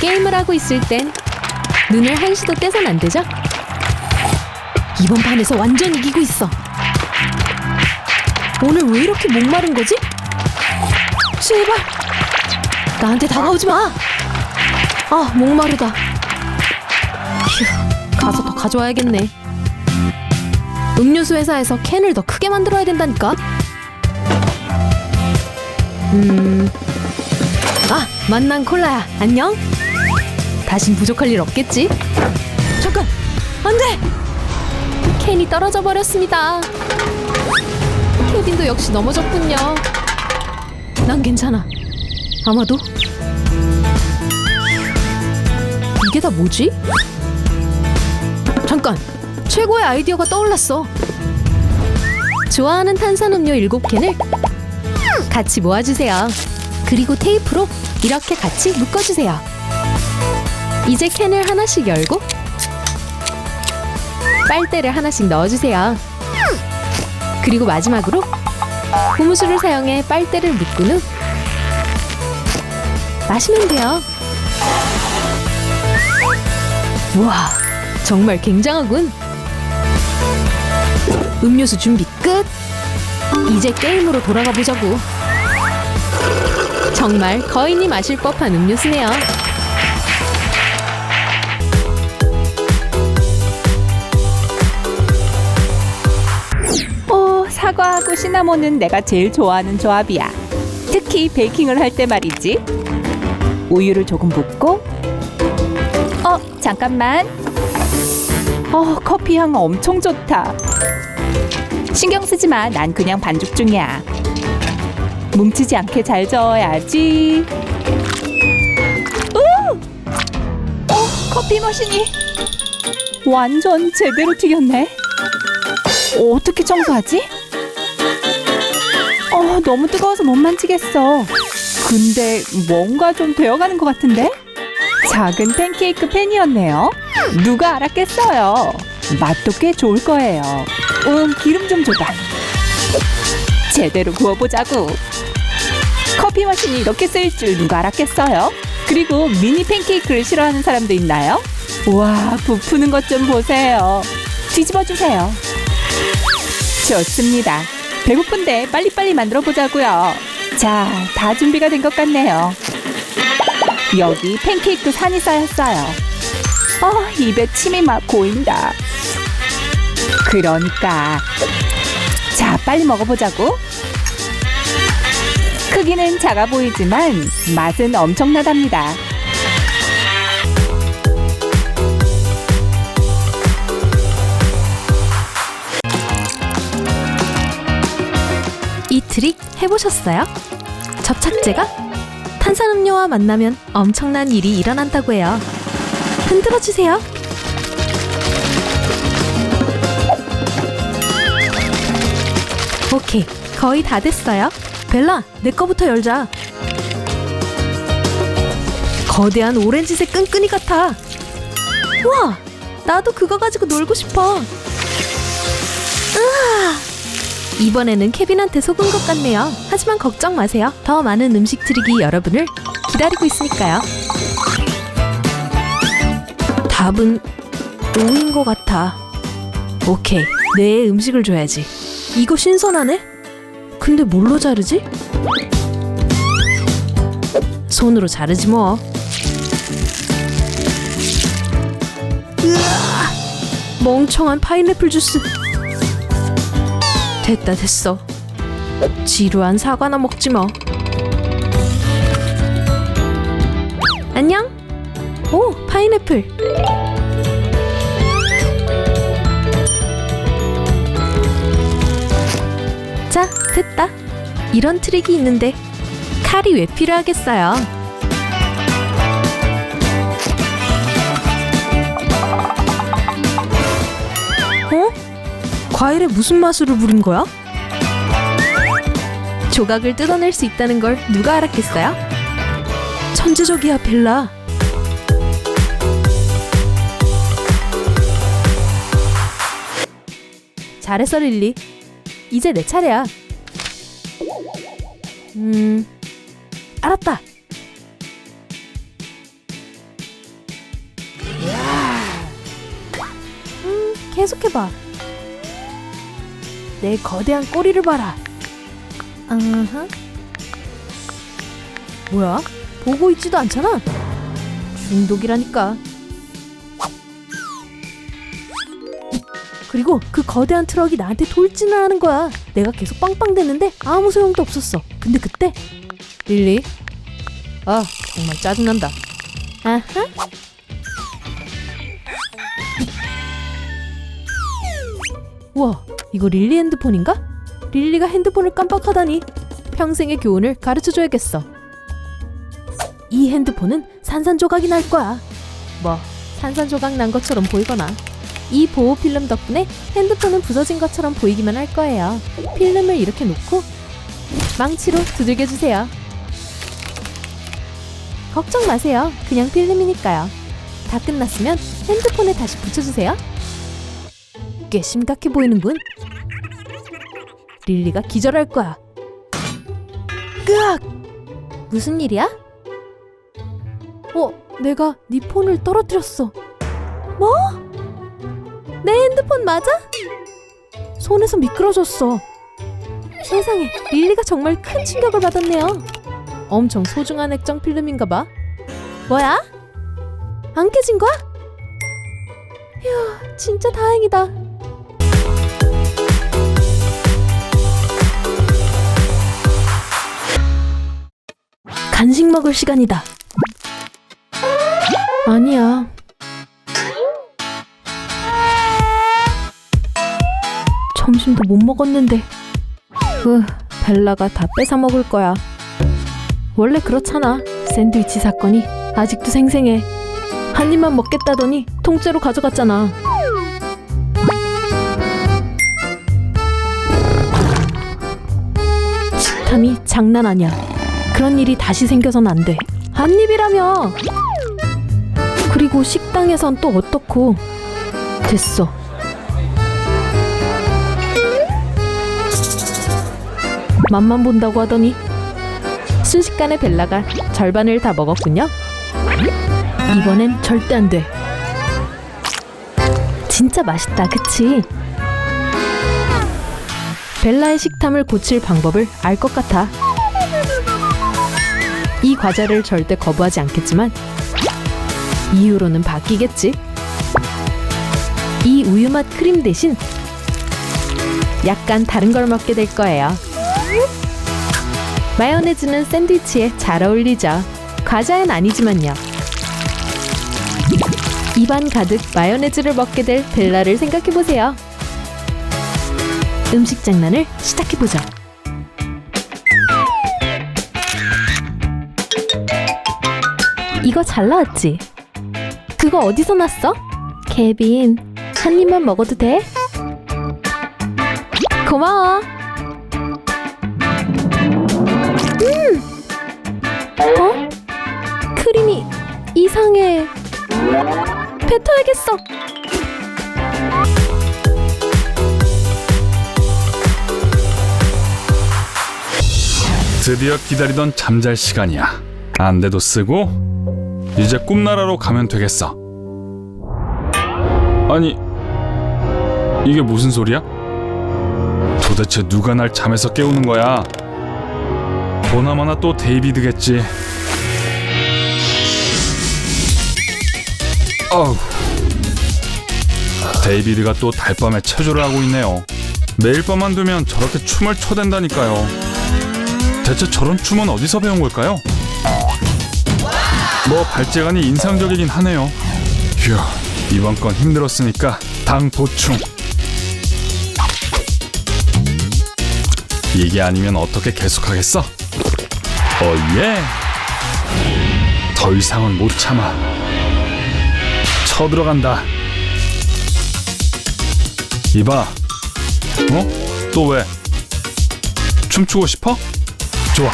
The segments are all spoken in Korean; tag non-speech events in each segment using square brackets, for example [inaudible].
게임을 하고 있을 땐 눈을 한시도 떼선 안 되죠? 이번 판에서 완전 이기고 있어. 오늘 왜 이렇게 목마른 거지? 제발 나한테 다가오지 마. 아 목마르다. 휴 가서 더 가져와야겠네. 음료수 회사에서 캔을 더 크게 만들어야 된다니까. 음. 아, 만난 콜라야. 안녕. 다신 부족할 일 없겠지? 잠깐. 안 돼. 캔이 떨어져 버렸습니다. 케빈도 역시 넘어졌군요. 난 괜찮아. 아마도 이게 다 뭐지? 잠깐. 최고의 아이디어가 떠올랐어. 좋아하는 탄산음료 7캔을 같이 모아주세요. 그리고 테이프로 이렇게 같이 묶어주세요. 이제 캔을 하나씩 열고 빨대를 하나씩 넣어주세요. 그리고 마지막으로 고무줄을 사용해 빨대를 묶은 후 마시면 돼요. 우와, 정말 굉장하군. 음료수 준비 끝. 이제 게임으로 돌아가 보자고. 정말 거인이 마실 법한 음료수네요. 사과하고 시나몬은 내가 제일 좋아하는 조합이야. 특히 베이킹을 할 때 말이지. 우유를 조금 붓고. 어, 잠깐만. 어, 커피 향 엄청 좋다. 신경 쓰지 마. 난 그냥 반죽 중이야. 뭉치지 않게 잘 저어야지. 오! 어, 커피 머신이 완전 제대로 튀겼네. 어떻게 청소하지? 어, 너무 뜨거워서 못 만지겠어. 근데 뭔가 좀 되어가는 것 같은데? 작은 팬케이크 팬이었네요. 누가 알았겠어요. 맛도 꽤 좋을 거예요. 음, 기름 좀 줘봐. 제대로 구워보자고. 커피 머신이 이렇게 쓰일 줄 누가 알았겠어요? 그리고 미니 팬케이크를 싫어하는 사람도 있나요? 와, 부푸는 것 좀 보세요. 뒤집어 주세요. 좋습니다. 배고픈데 빨리빨리 만들어 보자고요. 자, 다 준비가 된 것 같네요. 여기 팬케이크 산이 쌓였어요. 어, 입에 침이 막 고인다. 그러니까. 자, 빨리 먹어보자고. 크기는 작아 보이지만 맛은 엄청나답니다. 트릭 해보셨어요? 접착제가 탄산음료와 만나면 엄청난 일이 일어난다고 해요. 흔들어 주세요. 오케이, 거의 다 됐어요. 벨라, 내 거부터 열자. 거대한 오렌지색 끈끈이 같아. 우와, 나도 그거 가지고 놀고 싶어. 이번에는 케빈한테 속은 것 같네요. 하지만 걱정 마세요. 더 많은 음식 트릭이 여러분을 기다리고 있으니까요. 답은 오인 것 같아. 오케이, 뇌에 음식을 줘야지. 이거 신선하네? 근데 뭘로 자르지? 손으로 자르지 뭐. 으아! 멍청한 파인애플 주스. 됐다 됐어. 지루한 사과나 먹지 뭐. 안녕. 오 파인애플. 자 됐다. 이런 트릭이 있는데 칼이 왜 필요하겠어요? 과일에 무슨 마술을 부린 거야? 조각을 뜯어낼 수 있다는 걸 누가 알았겠어요? 천재적이야, 벨라. 잘했어, 릴리. 이제 내 차례야. 음, 알았다. 음, 계속해봐. 내 거대한 꼬리를 봐라. 아하. 뭐야? 보고 있지도 않잖아. 중독이라니까. 그리고 그 거대한 트럭이 나한테 돌진을 하는 거야. 내가 계속 빵빵대는데 아무 소용도 없었어. 근데 그때 릴리? 아 정말 짜증난다. 아하. 우와 이거 릴리 핸드폰인가? 릴리가 핸드폰을 깜빡하다니 평생의 교훈을 가르쳐줘야겠어. 이 핸드폰은 산산조각이 날 거야. 뭐 산산조각 난 것처럼 보이거나 이 보호 필름 덕분에 핸드폰은 부서진 것처럼 보이기만 할 거예요. 필름을 이렇게 놓고 망치로 두들겨 주세요. 걱정 마세요. 그냥 필름이니까요. 다 끝났으면 핸드폰에 다시 붙여주세요. 꽤 심각해 보이는군. 릴리가 기절할 거야. 끄악! 무슨 일이야? 어, 내가 네 폰을 떨어뜨렸어. 뭐? 내 핸드폰 맞아? 손에서 미끄러졌어. 세상에, 릴리가 정말 큰 충격을 받았네요. 엄청 소중한 액정 필름인가 봐. 뭐야? 안 깨진 거야? 휴, 진짜 다행이다. 간식 먹을 시간이다. 아니야. 점심도 못 먹었는데. 으, 벨라가 다 뺏어 먹을 거야. 원래 그렇잖아. 샌드위치 사건이 아직도 생생해. 한 입만 먹겠다더니 통째로 가져갔잖아. 식탐이 장난 아니야. 그런 일이 다시 생겨선 안 돼. 한 입이라며. 그리고 식당에선 또 어떻고. 됐어. 맛만 본다고 하더니 순식간에 벨라가 절반을 다 먹었군요. 이번엔 절대 안 돼. 진짜 맛있다, 그치? 벨라의 식탐을 고칠 방법을 알 것 같아. 이 과자를 절대 거부하지 않겠지만 이후로는 바뀌겠지. 이 우유 맛 크림 대신 약간 다른 걸 먹게 될 거예요. 마요네즈는 샌드위치에 잘 어울리죠. 과자엔 아니지만요. 입안 가득 마요네즈를 먹게 될 벨라를 생각해 보세요. 음식 장난을 시작해 보죠. 이거 잘 나왔지? 그거 어디서 났어? 케빈, 한 입만 먹어도 돼? 고마워. 어? 크림이 이상해. 뱉어야겠어. 드디어 기다리던 잠잘 시간이야. 안대도 쓰고 이제 꿈나라로 가면 되겠어. 아니 이게 무슨 소리야? 도대체 누가 날 잠에서 깨우는 거야? 보나마나 또 데이비드겠지. 어우. 데이비드가 또 달밤에 체조를 하고 있네요. 매일 밤만 되면 저렇게 춤을 춰댄다니까요. 대체 저런 춤은 어디서 배운 걸까요? 뭐 발재간이 인상적이긴 하네요. 휴, 이번 건 힘들었으니까 당 보충. 이게 아니면 어떻게 계속하겠어? 어 예. 더 이상은 못 참아. 쳐들어간다. 이봐. 어? 또 왜? 춤추고 싶어? 좋아,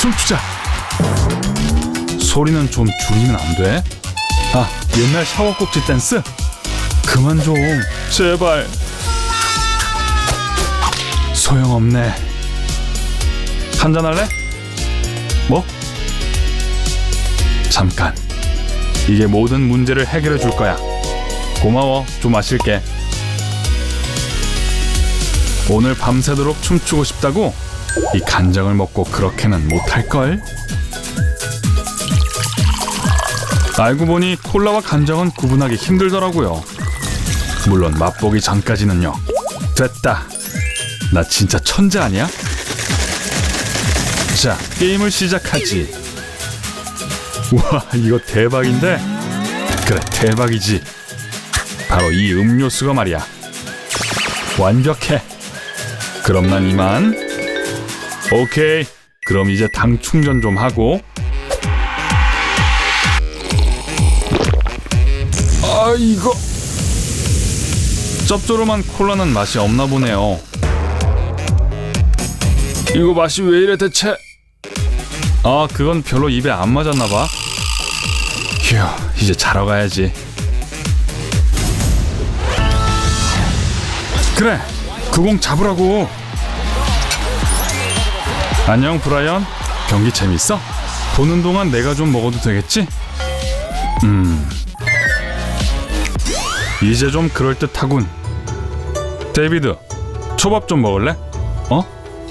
춤추자. 소리는 좀 줄이면 안 돼? 아, 옛날 샤워 꼭지 댄스? 그만 좀, 제발. 소용없네. 한잔 할래? 뭐? 잠깐. 이게 모든 문제를 해결해 줄 거야. 고마워. 좀 마실게. 오늘 밤새도록 춤추고 싶다고? 이 간장을 먹고 그렇게는 못할걸? 알고 보니 콜라와 간장은 구분하기 힘들더라고요. 물론 맛보기 전까지는요. 됐다. 나 진짜 천재 아니야? 자, 게임을 시작하지. 우와, 이거 대박인데? 그래, 대박이지. 바로 이 음료수가 말이야. 완벽해. 그럼 난 이만. 오케이. 그럼 이제 당 충전 좀 하고. 아, 이거. 짭조름한 콜라는 맛이 없나 보네요. 이거 맛이 왜 이래 대체? 아, 그건 별로 입에 안 맞았나 봐. 휴, 이제 자러 가야지. 그래, 그 공 잡으라고. 안녕, 브라이언. 경기 재밌어? 보는 동안 내가 좀 먹어도 되겠지? 음. 이제 좀 그럴듯하군. 데이비드, 초밥 좀 먹을래? 어?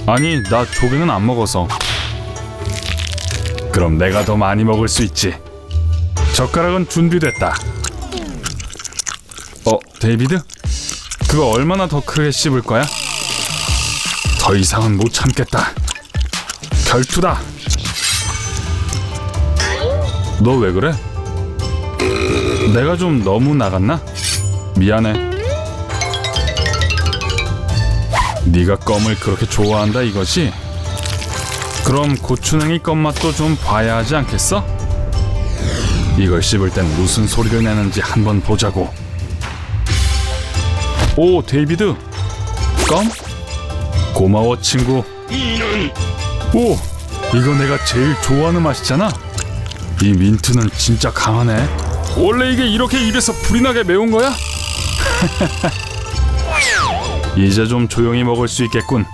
아니, 나 조개는 안 먹어서. 그럼 내가 더 많이 먹을 수 있지. 젓가락은 준비됐다. 어, 데이비드? 그거 얼마나 더 크게 씹을 거야? 더 이상은 못 참겠다. 결투다. 너 왜 그래? 내가 좀 너무 나갔나? 미안해. 네가 껌을 그렇게 좋아한다 이거지? 그럼 고추냉이 껌 맛도 좀 봐야 하지 않겠어? 이걸 씹을 땐 무슨 소리를 내는지 한번 보자고. 오, 데이비드. 껌? 고마워, 친구. 오, 이거 내가 제일 좋아하는 맛이잖아. 이 민트는 진짜 강하네. 원래 이게 이렇게 입에서 불이 나게 매운 거야? [laughs] 이제 좀 조용히 먹을 수 있겠군.